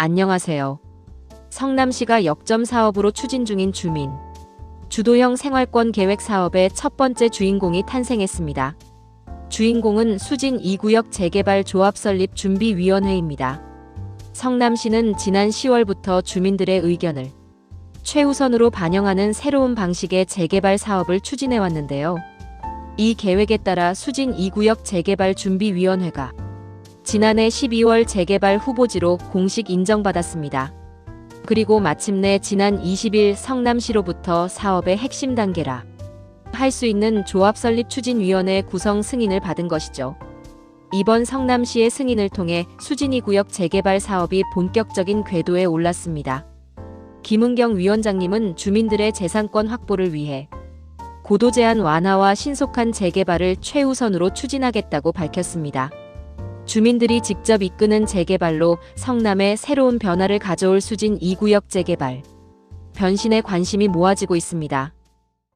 안녕하세요. 성남시가 역점 사업으로 추진 중인 주민 주도형 생활권 계획 사업의 첫 번째 주인공이 탄생했습니다. 주인공은 수진 2구역 재개발 조합 설립 준비위원회입니다. 성남시는 지난 10월부터 주민들의 의견을 최우선으로 반영하는 새로운 방식의 재개발 사업을 추진해 왔는데요. 이 계획에 따라 수진 2구역 재개발 준비위원회가 지난해 12월 재개발 후보지로 공식 인정받았습니다. 그리고 마침내 지난 20일 성남시로부터 사업의 핵심 단계라 할 수 있는 조합 설립 추진위원회 구성 승인을 받은 것이죠. 이번 성남시의 승인을 통해 수진이 구역 재개발 사업이 본격적인 궤도에 올랐습니다. 김은경 위원장님은 주민들의 재산권 확보를 위해 고도 제한 완화와 신속한 재개발을 최우선으로 추진하겠다고 밝혔습니다. 주민들이 직접 이끄는 재개발로 성남에 새로운 변화를 가져올 수진 2구역 재개발. 변신에 관심이 모아지고 있습니다.